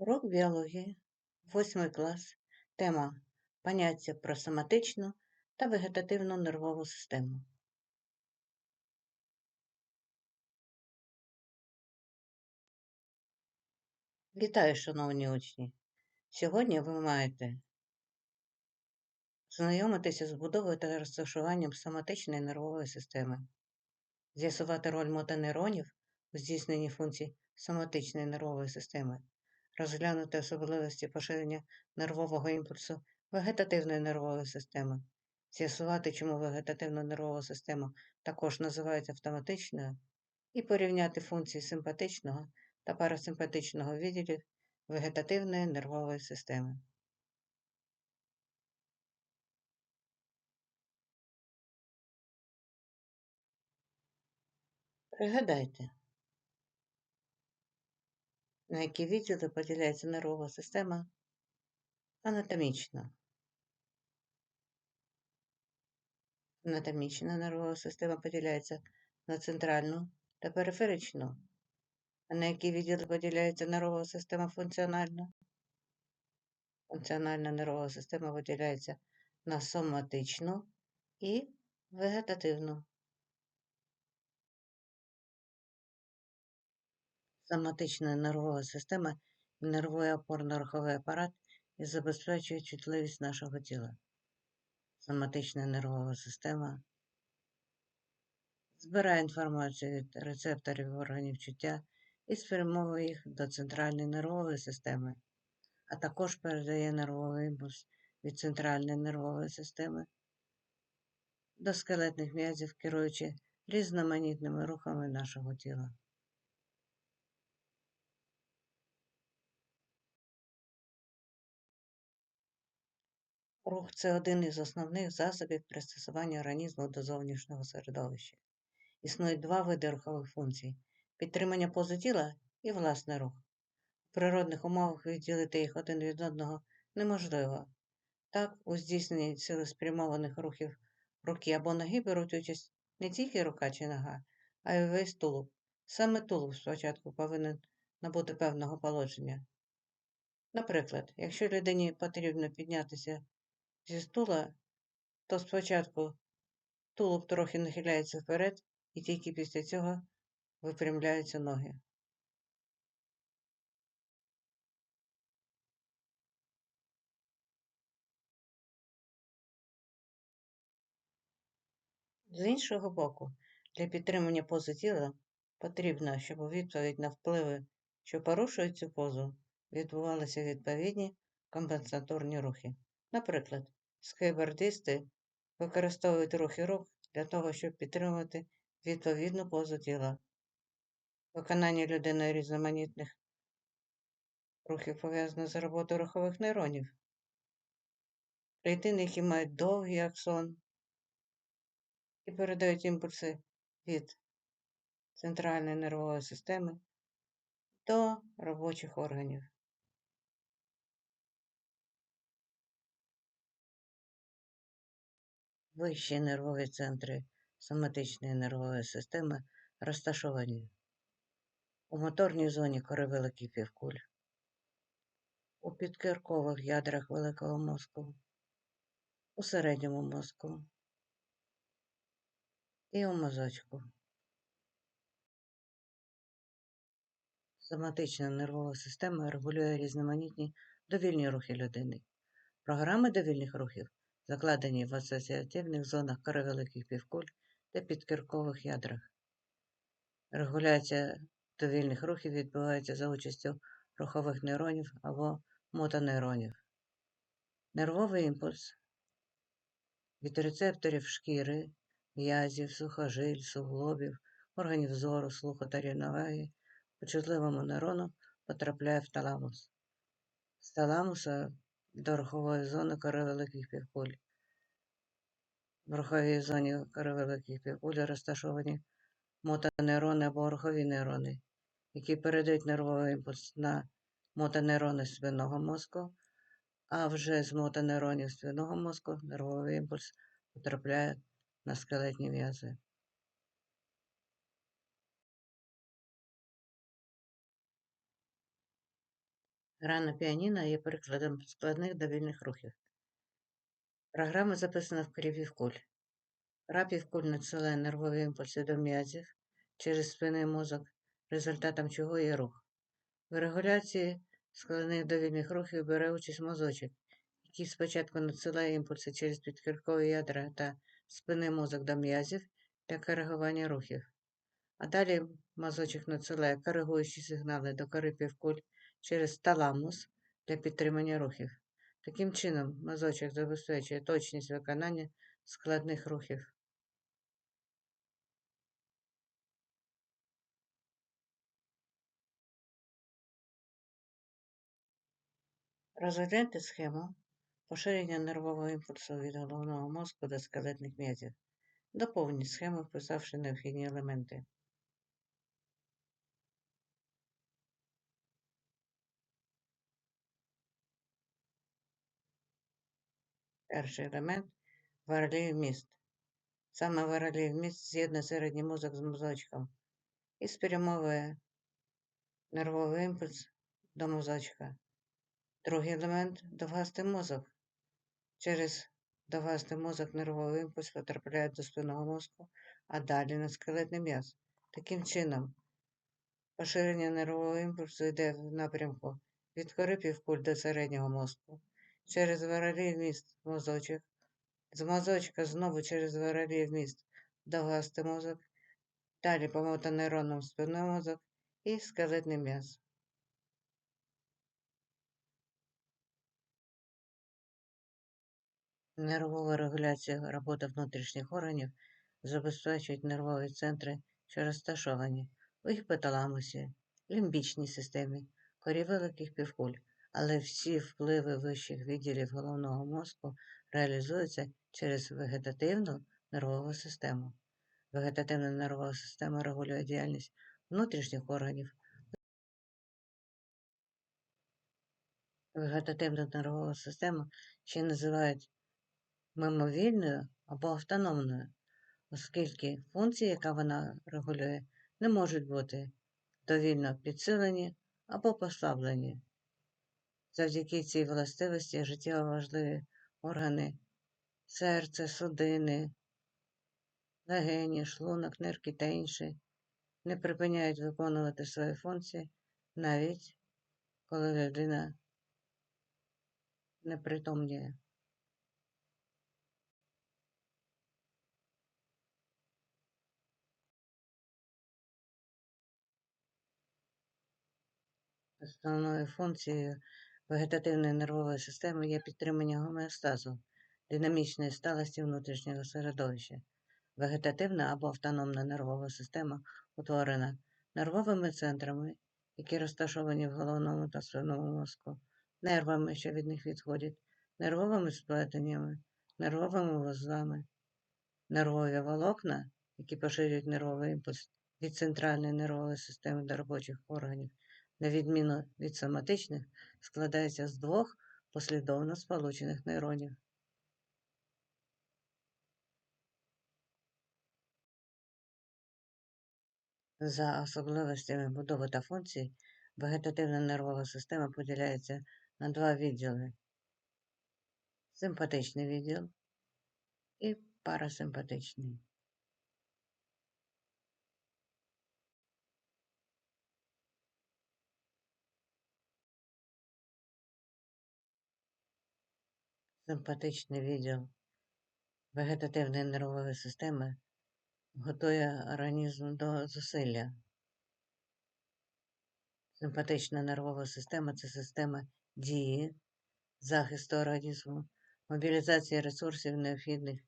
Урок біології, 8 клас, тема Поняття про соматичну та вегетативну нервову систему. Вітаю, шановні учні! Сьогодні ви маєте знайомитися з будовою та розташуванням соматичної нервової системи, з'ясувати роль мотонейронів у здійсненні функцій соматичної нервової системи, розглянути особливості поширення нервового імпульсу вегетативної нервової системи, з'ясувати, чому вегетативна нервова система також називається автоматичною, і порівняти функції симпатичного та парасимпатичного відділів вегетативної нервової системи. Пригадайте, на які відділи поділяється нервова система анатомічно. Анатомічна нервова система поділяється на центральну та периферичну. А на які відділи поділяється нервова система функціональна? Функціональна нервова система поділяється на соматичну і вегетативну. Соматична нервова система нервує опорно-руховий апарат і забезпечує чутливість нашого тіла. Соматична нервова система збирає інформацію від рецепторів органів чуття і спрямовує їх до центральної нервової системи, а також передає нервовий імпульс від центральної нервової системи до скелетних м'язів, керуючи різноманітними рухами нашого тіла. Рух це один із основних засобів пристосування організму до зовнішнього середовища. Існують два види рухових функцій підтримання позу тіла і власний рух. У природних умовах відділити їх один від одного неможливо. Так, у здійсненні цілеспрямованих рухів руки або ноги беруть участь не тільки рука чи нога, а й весь тулуб. Саме тулуб спочатку повинен набути певного положення. Наприклад, якщо людині потрібно піднятися зі стула, то спочатку тулуб трохи нахиляється вперед, і тільки після цього випрямляються ноги. З іншого боку, для підтримання пози тіла потрібно, щоб у відповідь на впливи, що порушують цю позу, відбувалися відповідні компенсаторні рухи. Наприклад, скейбордисти використовують рухи рук для того, щоб підтримувати відповідну позу тіла. Виконання людиною різноманітних рухів пов'язане з роботою рухових нейронів. Клітини, які мають довгий аксон і передають імпульси від центральної нервової системи до робочих органів. Вищі нервові центри соматичної нервової системи розташовані у моторній зоні кори великих півкуль, у підкіркових ядрах великого мозку, у середньому мозку і у мозочку. Соматична нервова система регулює різноманітні довільні рухи людини. Програми довільних рухів закладені в асоціативних зонах кори великих півкуль та підкіркових ядрах. Регуляція довільних рухів відбувається за участю рухових нейронів або мотонейронів. Нервовий імпульс від рецепторів шкіри, м'язів, сухожиль, суглобів, органів зору, слуху та рівноваги по чутливому нейрону потрапляє в таламус. З таламуса до рухової зони кори великих півкуль. В руховій зоні кори великих півкуль розташовані мотонейрони або рухові нейрони, які передають нервовий імпульс на мотонейрони спинного мозку, а вже з мотонейронів спинного мозку нервовий імпульс потрапляє на скелетні м'язи. Гра на піаніно є прикладом складних довільних рухів. Програма записана в корі півкуль. Гра півкуль надсилає нервові імпульси до м'язів через спинний мозок, результатом чого є рух. В регуляції складних довільних рухів бере участь мозочок, який спочатку надсилає імпульси через підкіркові ядра та спинний мозок до м'язів для коригування рухів. А далі мозочок надсилає коригуючі сигнали до кори півкуль через таламус для підтримання рухів. Таким чином, мозочок забезпечує точність виконання складних рухів. Розгляньте схему поширення нервового імпульсу від головного мозку до скелетних м'язів. Доповніть схему, вписавши необхідні елементи. Перший елемент варалій вміст. Саме варалій вміст з'єднує середній мозок з мозочком і спрямовує нервовий імпульс до мозочка. Другий елемент довгастий мозок. Через довгастий мозок нервовий імпульс потрапляє до спинного мозку, а далі на скелетний м'яз. Таким чином, поширення нервового імпульсу йде в напрямку від кори півкуль до середнього мозку, через варалій вміст мозочок, з мозочка знову через варалій вміст довгастий мозок, далі по мотонейронам спинний мозок і скелетний м'яз. Нервова регуляція роботи внутрішніх органів забезпечують нервові центри, що розташовані у гіпоталамусі, лімбічній системі, корі великих півкуль, але всі впливи вищих відділів головного мозку реалізуються через вегетативну нервову систему. Вегетативна нервова система регулює діяльність внутрішніх органів. Вегетативну нервову систему ще називають мимовільною або автономною, оскільки функції, яка вона регулює, не можуть бути довільно підсилені або послаблені. Завдяки цій властивості життєво важливі органи серце, судини, легені, шлунок, нирки та інші не припиняють виконувати свої функції, навіть коли людина непритомніє. Основною функцією вегетативної нервової системи є підтримання гомеостазу, динамічної сталості внутрішнього середовища. Вегетативна або автономна нервова система утворена нервовими центрами, які розташовані в головному та спинному мозку, нервами, що від них відходять, нервовими сплетеннями, нервовими вузлами, нервові волокна, які поширюють нервовий імпульс від центральної нервової системи до робочих органів, на відміну від соматичних, складається з двох послідовно сполучених нейронів. За особливостями будови та функцій, вегетативна нервова система поділяється на два відділи: симпатичний відділ і парасимпатичний. Симпатичний відділ вегетативної нервової системи готує організм до зусилля. Симпатична нервова система це система дії, захисту організму, мобілізації ресурсів, необхідних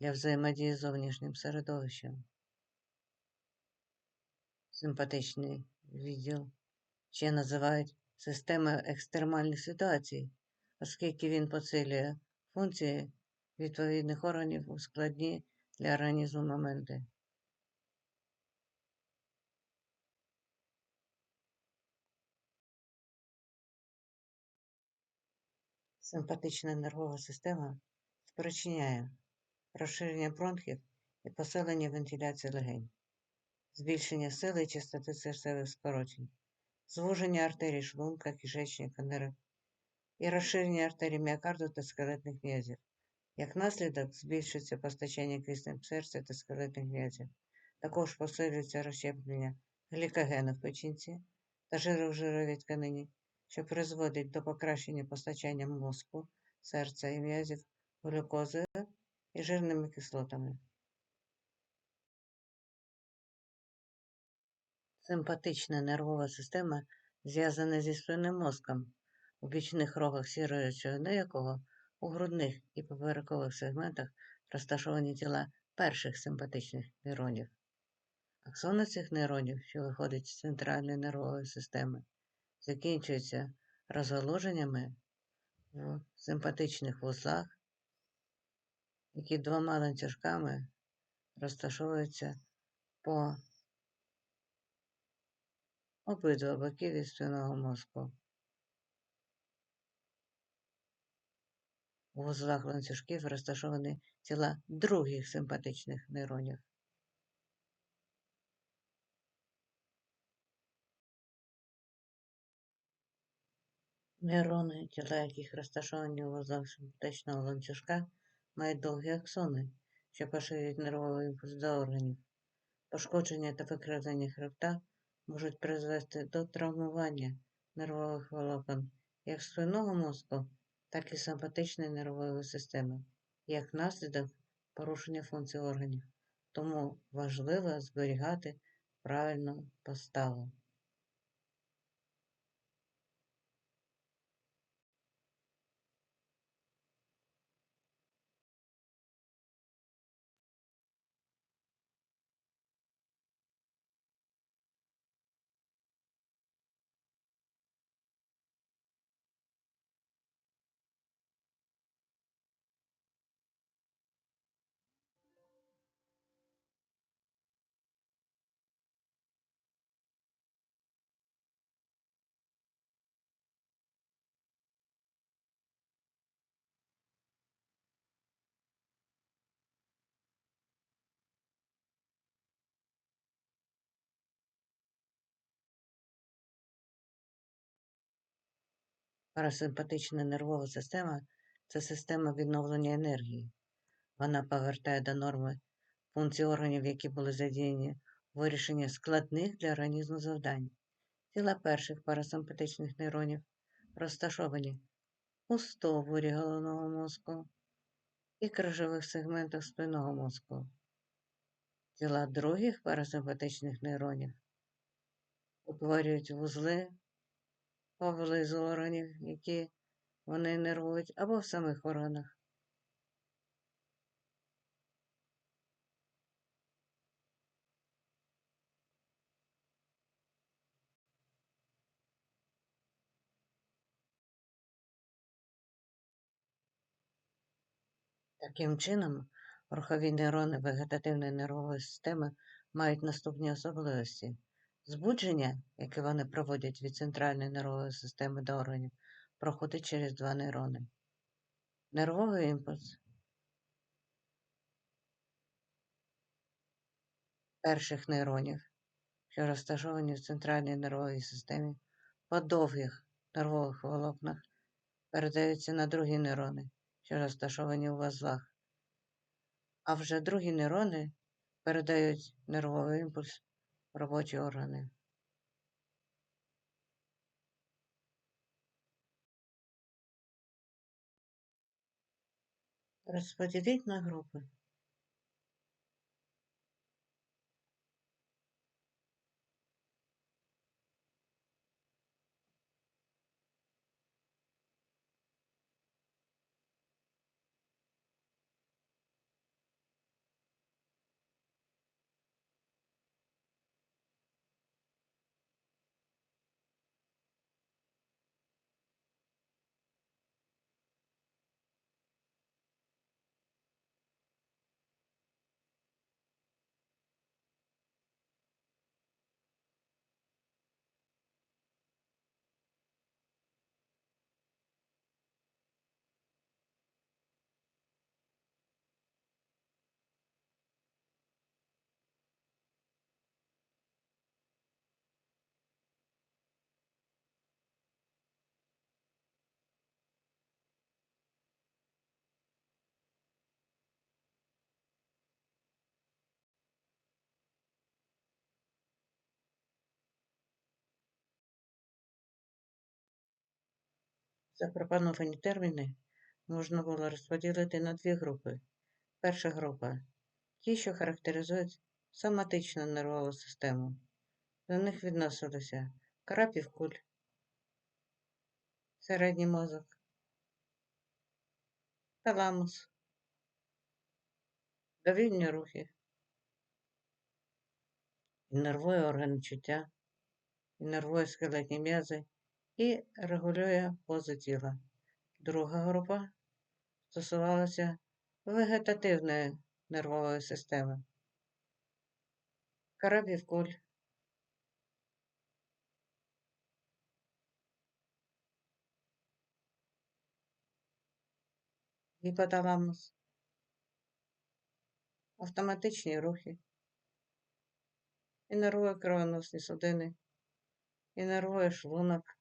для взаємодії з зовнішнім середовищем. Симпатичний відділ ще називають системою екстремальних ситуацій, оскільки він посилює функції відповідних органів у складні для організму моменти. Симпатична нервова система спричиняє розширення бронхів і посилення вентиляції легень, збільшення сили і частоти серцевих скорочень, звуження артерій шлунка, кишечника, нерв і розширення артерій міокарду та скелетних м'язів. Як наслідок збільшується постачання киснем серця та скелетних м'язів. Також посилюється розщеплення глікогену в печінці та жиру в жировій тканині, що призводить до покращення постачання мозку, серця і м'язів глюкозою і жирними кислотами. Симпатична нервова система зв'язана зі спинним мозком, у бічних рогах сірої речовини якого у грудних і поперекових сегментах розташовані тіла перших симпатичних нейронів. Аксони цих нейронів, що виходять з центральної нервової системи, закінчуються розгалуженнями в симпатичних вузлах, які двома ланцюжками розташовуються по обидва боки від спинного мозку. У вузлах ланцюжків розташовані тіла других симпатичних нейронів. Нейрони, тіла яких розташовані у вузлах симпатичного ланцюжка, мають довгі аксони, що поширюють нервовий імпульс до органів. Пошкодження та викривлення хребта можуть призвести до травмування нервових волокон як спинного мозку, так і симпатичної нервової системи, як наслідок порушення функцій органів. Тому важливо зберігати правильну поставу. Парасимпатична нервова система це система відновлення енергії. Вона повертає до норми функції органів, які були задіяні у вирішенні складних для організму завдань. Тіла перших парасимпатичних нейронів розташовані у стовбурі головного мозку і крижових сегментах спинного мозку. Тіла других парасимпатичних нейронів утворюють вузли поблизу органів, які вони нервують, або в самих органах. Таким чином, рухові нейрони вегетативної нервової системи мають наступні особливості. Збудження, яке вони проводять від центральної нервової системи до органів, проходить через два нейрони. Нервовий імпульс перших нейронів, що розташовані в центральній нервовій системі, по довгих нервових волокнах, передаються на другі нейрони, що розташовані у вузлах. А вже другі нейрони передають нервовий імпульс робочі органи. Розподіліть на групи. Запропоновані терміни можна було розподілити на дві групи. Перша група ті, що характеризують соматичну нервову систему. До них відносилися крапів куль, середній мозок, таламус, довільні рухи, і нервові органи чуття, і нервові скелетні м'язи, і регулює позу тіла. Друга група стосувалася вегетативної нервової системи. Карабів куль, гіпоталамус, автоматичні рухи, і нервові кровоносні судини, і нервовий шлунок,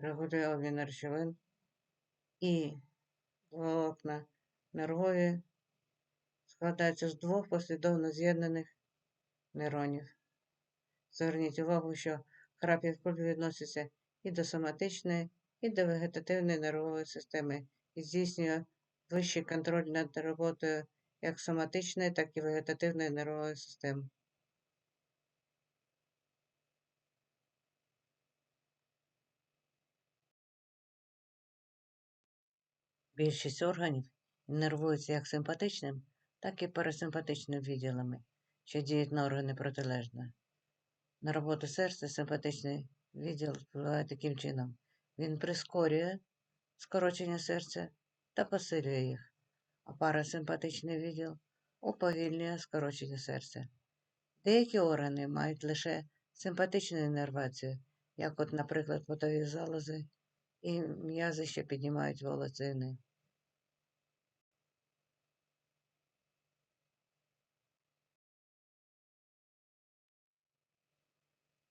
регулює обмін речовин, і волокна нервові складаються з двох послідовно з'єднаних нейронів. Зверніть увагу, що храпів куль відноситься і до соматичної, і до вегетативної нервової системи і здійснює вищий контроль над роботою як соматичної, так і вегетативної нервової системи. Більшість органів нервуються як симпатичним, так і парасимпатичним відділами, що діють на органи протилежно. На роботу серця симпатичний відділ впливає таким чином. Він прискорює скорочення серця та посилює їх, а парасимпатичний відділ уповільнює скорочення серця. Деякі органи мають лише симпатичну іннервацію, як от, наприклад, потові залози і м'язи, що піднімають волоцини.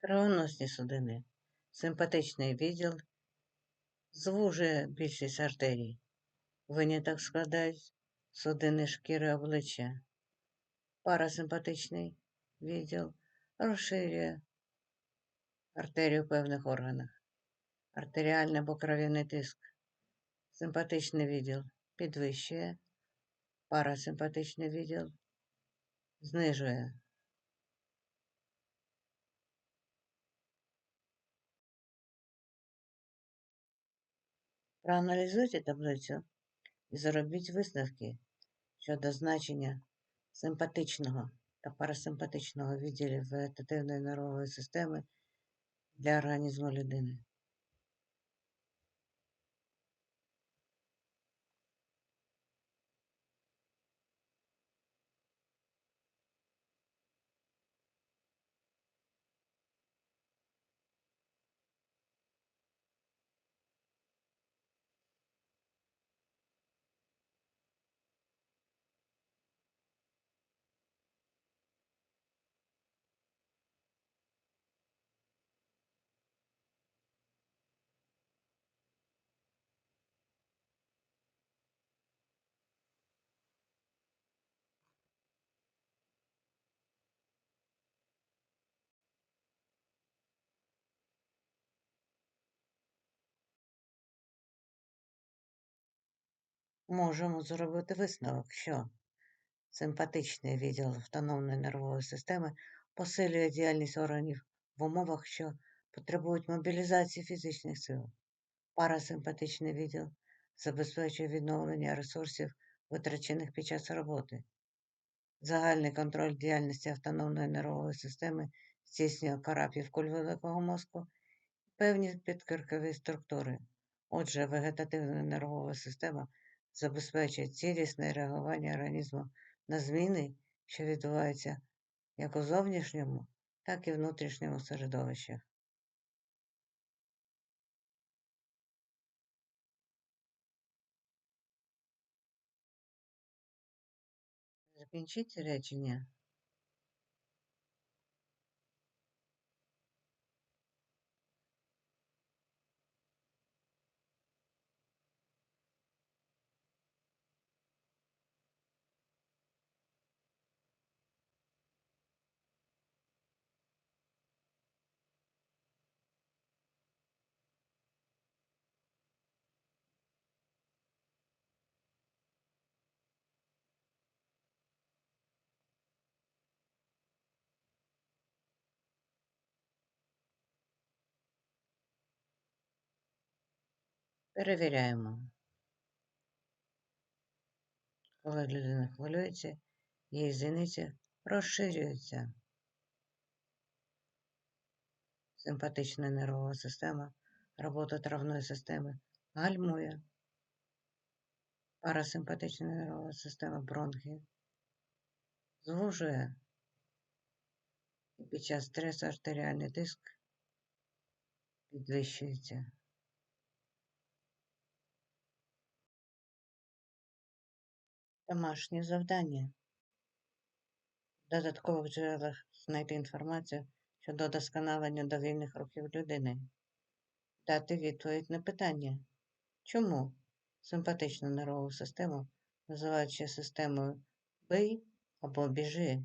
Кровоносні судини. Симпатичний відділ звужує більшість артерій. Виняток складають судини шкіри обличчя. Парасимпатичний відділ розширює артерію в певних органах. Артеріальний або кров'яний тиск. Симпатичний відділ підвищує, парасимпатичний відділ знижує. Проаналізуйте таблицю і зробіть висновки щодо значення симпатичного та парасимпатичного відділів вегетативної нервової системи для організму людини. Можемо зробити висновок, що симпатичний відділ автономної нервової системи посилює діяльність органів в умовах, що потребують мобілізації фізичних сил. Парасимпатичний відділ забезпечує відновлення ресурсів, витрачених під час роботи. Загальний контроль діяльності автономної нервової системи здійснює кора півкуль великого мозку і певні підкіркові структури. Отже, вегетативна нервова система забезпечує цілісне реагування організму на зміни, що відбуваються як у зовнішньому, так і внутрішньому середовищах. Закінчіть речення. Перевіряємо. Коли людина хвилюється, її зіниці розширюються. Симпатична нервова система, робота травної системи гальмує. Парасимпатична нервова система бронхи звужує. І під час стресу артеріальний тиск підвищується. Домашнє завдання. В додаткових джерелах знайти інформацію щодо досконалення довільних рухів людини. Дати відповідь на питання, чому симпатичну нервову систему називаючи системою бий або біжи.